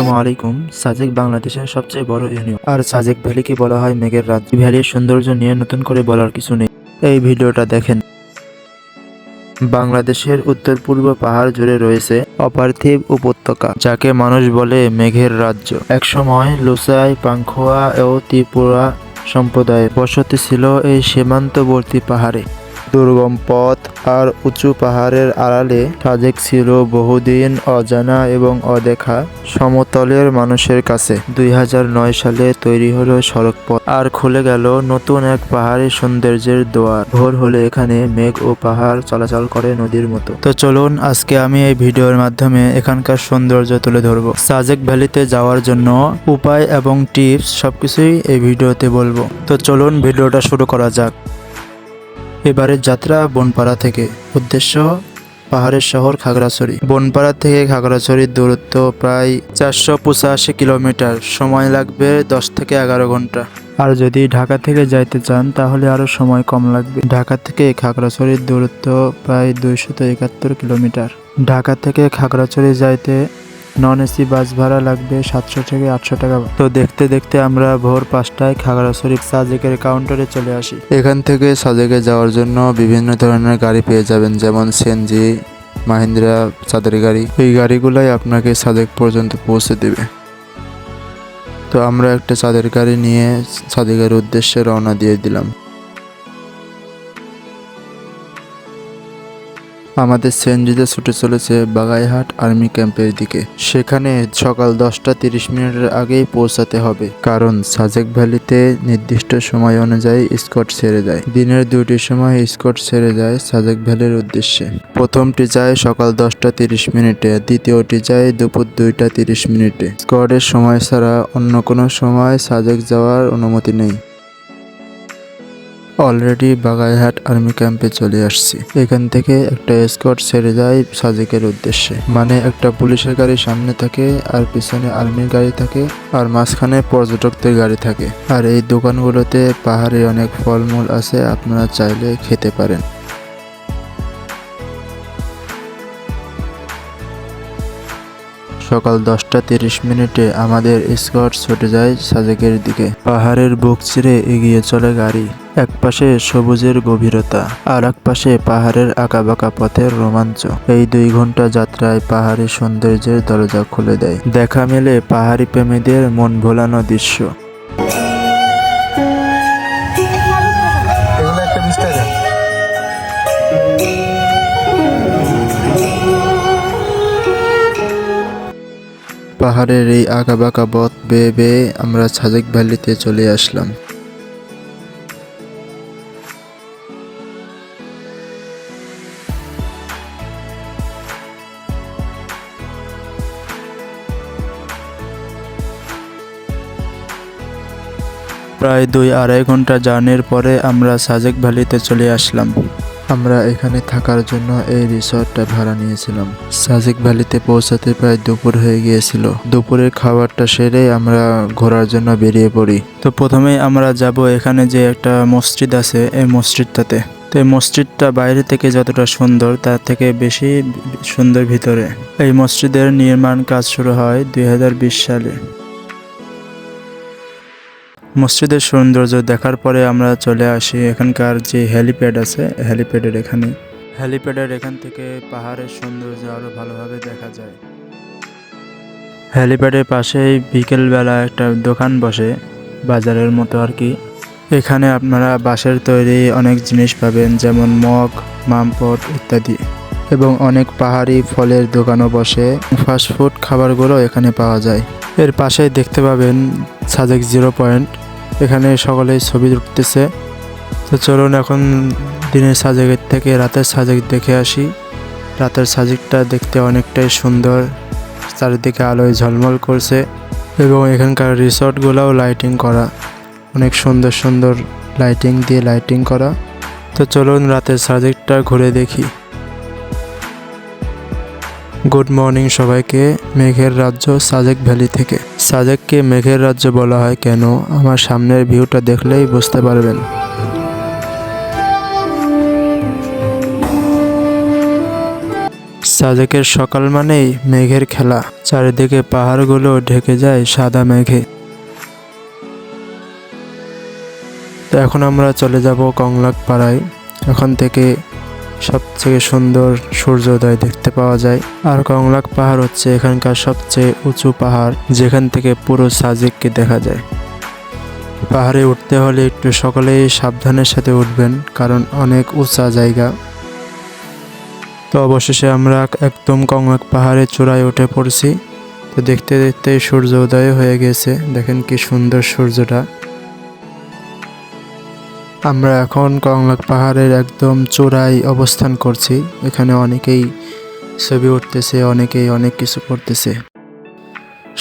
আসসালামু আলাইকুম। সাজেক বাংলাদেশের সবচেয়ে বড় ইউনিয়ন আর সাজেক ভ্যালিকে বলা হয় মেঘের রাজ্য। ভ্যালির সৌন্দর্য নিয়ে নতুন করে বলার কিছু নেই। এই ভিডিওটা দেখেন। বাংলাদেশের উত্তর পূর্ব পাহাড় জুড়ে রয়েছে অপার্থিব উপত্যকা, যাকে মানুষ বলে মেঘের রাজ্য। একসময় লুসাই, পাংখোয়া ও ত্রিপুরা সম্প্রদায়ের বসতি ছিল এই সীমান্তবর্তী পাহাড়ে। দুর্গম পথ আর উঁচু পাহাড়ের আড়ালে সাজেক ছিল বহুদিন অজানা এবং অদেখা সমতলের মানুষের কাছে। দুই হাজার নয় সালে তৈরি হলো সড়ক পথ আর খুলে গেল নতুন এক পাহাড়ি সৌন্দর্যের দোয়ার। ভোর হলে এখানে মেঘ ও পাহাড় চলাচল করে নদীর মতো। তো চলুন, আজকে আমি এই ভিডিওর মাধ্যমে এখানকার সৌন্দর্য তুলে ধরবো। সাজেক ভ্যালিতে যাওয়ার জন্য উপায় এবং টিপস সবকিছুই এই ভিডিওতে বলব। তো চলুন, ভিডিওটা শুরু করা যাক। এবারের যাত্রা বনপাড়া থেকে। উদ্দেশ্য, পাহাড়ের শহর খাগড়াছড়ি। বনপাড়া থেকে খাগড়াছড়ির দূরত্ব প্রায় চারশো পঁচাশি কিলোমিটার। সময় লাগবে দশ থেকে এগারো ঘণ্টা। আর যদি ঢাকা থেকে যাইতে চান, তাহলে আরও সময় কম লাগবে। ঢাকা থেকে খাগড়াছড়ির দূরত্ব প্রায় দুইশত একাত্তর কিলোমিটার। ঢাকা থেকে খাগড়াছড়ি যাইতে নন এসি বাস ভাড়া লাগবে সাতশো থেকে আটশো টাকা। তো দেখতে দেখতে আমরা ভোর পাঁচটায় খাগড়াছড়ি সাজেকের কাউন্টারে চলে আসি। এখান থেকে সাজেকে যাওয়ার জন্য বিভিন্ন ধরনের গাড়ি পেয়ে যাবেন, যেমন সিএনজি মাহিন্দ্রা চাঁদের গাড়ি। এই গাড়িগুলোই আপনাকে সাজেক পর্যন্ত পৌঁছে দেবে। তো আমরা একটা চাঁদের গাড়ি নিয়ে সাদেকের উদ্দেশ্যে রওনা দিয়ে দিলাম। আমাদের সেনজিতে ছুটে চলেছে বাগাইহাট আর্মি ক্যাম্পের দিকে। সেখানে সকাল দশটা তিরিশ মিনিটের আগেই পৌঁছাতে হবে। কারণ সাজেক ভ্যালিতে নির্দিষ্ট সময় অনুযায়ী স্কট ছেড়ে যায়। দিনের দুইটির সময় স্কট ছেড়ে যায় সাজেক ভ্যালির উদ্দেশ্যে। প্রথমটি যায় সকাল দশটা তিরিশ মিনিটে, দ্বিতীয়টি যায় দুপুর দুইটা তিরিশ মিনিটে। স্কটের সময় ছাড়া অন্য কোনো সময় সাজেক যাওয়ার অনুমতি নেই। অলরেডি বাগাইহাট আর্মি ক্যাম্পে চলে আসছি। এখান থেকে একটা স্কট ছেড়ে যায় সাজেকের উদ্দেশ্যে। মানে একটা পুলিশের গাড়ি সামনে থাকে আর পিছনে আর্মির গাড়ি থাকে আর মাঝখানে পর্যটকদের গাড়ি থাকে। আর এই দোকানগুলোতে পাহাড়ে অনেক ফলমূল আছে, আপনারা চাইলে খেতে পারেন। সকাল দশটা তিরিশ মিনিটে আমাদের স্কট ছুটে যায় সাজেকের দিকে। পাহাড়ের বুক চিরে এগিয়ে চলে গাড়ি। এক পাশে সবুজের গভীরতা আর এক পাশে পাহাড়ের আঁকাবাঁকা পথের রোমাঞ্চ। এই দুই ঘণ্টা যাত্রায় পাহাড়ি সৌন্দর্যের দরজা খুলে দেয়। দেখা মেলে পাহাড়ি প্রেমীদের মন ভোলানো দৃশ্য। পাহাড়ের এই আঁকাবাঁকা পথ বেয়ে বেয়ে আমরা সাজেক ভ্যালিতে চলে আসলাম। প্রায় দুই আড়াই ঘণ্টা জার্নির পরে আমরা সাজেক ভ্যালিতে চলে আসলাম। আমরা এখানে থাকার জন্য এই রিসর্টটা ভাড়া নিয়েছিলাম। সাজেক ভ্যালিতে পৌঁছাতে প্রায় দুপুর হয়ে গিয়েছিল। দুপুরের খাবারটা সেরে আমরা ঘোরার জন্য বেরিয়ে পড়ি। তো প্রথমেই আমরা যাব এখানে যে একটা মসজিদ আছে, এই মসজিদটাতে। তো এই মসজিদটা বাইরে থেকে যতটা সুন্দর, তার থেকে বেশি সুন্দর ভিতরে। এই মসজিদের নির্মাণ কাজ শুরু হয় দুই হাজার বিশ সালে। মসজিদের সৌন্দর্য দেখার পরে আমরা চলে আসি এখানকার যে হেলিপ্যাড আছে হেলিপ্যাডের এখানে। হেলিপ্যাডের এখান থেকে পাহাড়ের সৌন্দর্য আরও ভালোভাবে দেখা যায়। হেলিপ্যাডের পাশেই বিকেলবেলা একটা দোকান বসে, বাজারের মতো আর কি। এখানে আপনারা বাঁশের তৈরি অনেক জিনিস পাবেন, যেমন মগ, মামপট ইত্যাদি। এবং অনেক পাহাড়ি ফলের দোকানও বসে। ফাস্টফুড খাবারগুলো এখানে পাওয়া যায়। এর পাশেই দেখতে পাবেন সাজেক জিরো পয়েন্ট এখানে সকলেই ছবি উঠতেছে তো চলুন এখন দিনের সাজেকের থেকে রাতের সাজেক দেখে আসি। রাতের সাজেকটা দেখতে অনেকটাই সুন্দর। চারিদিকে আলোয় ঝলমল করছে এবং এখানকার রিসর্টগুলোও লাইটিং করা। অনেক সুন্দর সুন্দর লাইটিং দিয়ে লাইটিং করা। তো চলুন রাতের সাজেকটা ঘুরে দেখি। গুড মর্নিং সবাইকে, মেঘের রাজ্য সাজেক ভ্যালি থেকে। সাজেককে মেঘের রাজ্য বলা হয় কেন? আমার সামনের ভিউটা দেখলেই বুঝতে পারবেন। সাজেকের সকাল মানেই মেঘের খেলা। চারিদিকে পাহাড়গুলো ঢেকে যায় সাদা মেঘে। তো এখন আমরা চলে যাব কংলাক পাড়ায় এখন থেকে সবথেকে সুন্দর সূর্যোদয় দেখতে পাওয়া যায়। আর কংলাক পাহাড় হচ্ছে এখানকার সবচেয়ে উঁচু পাহাড়, যেখান থেকে পুরো সাজেককে দেখা যায়। পাহাড়ে উঠতে হলে একটু সকলেই সাবধানের সাথে উঠবেন, কারণ অনেক উঁচা জায়গা। তো অবশেষে আমরা একদম কংলাক পাহাড়ের চূড়ায় উঠে পড়ছি। তো দেখতে দেখতে সূর্য উদয় হয়ে গেছে। দেখেন কি সুন্দর সূর্যটা। আমরা এখন কংলাক পাহাড়ের একদম চূড়ায় অবস্থান করছি। এখানে অনেকেই ছবি উঠতেছে, অনেকেই অনেক কিছু করতেছে।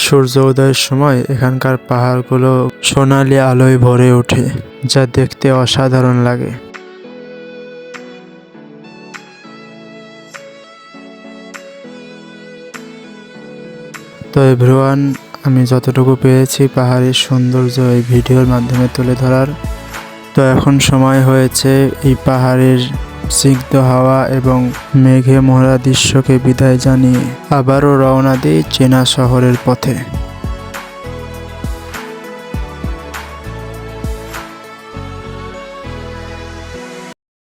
সূর্য উদয়ের সময় এখানকার পাহাড়গুলো সোনালি আলোয় ভরে ওঠে, যা দেখতে অসাধারণ লাগে। তো এভরিওয়ান, আমি যতটুকু পেরেছি পাহাড়ের সৌন্দর্য এই ভিডিওর মাধ্যমে তুলে ধরার। তো এখন সময় হয়েছে এই পাহাড়ের স্নিগ্ধ হাওয়া এবং মেঘে মরা দৃশ্যকে বিদায় জানিয়ে আবারও রওনা দিই চেনা শহরের পথে।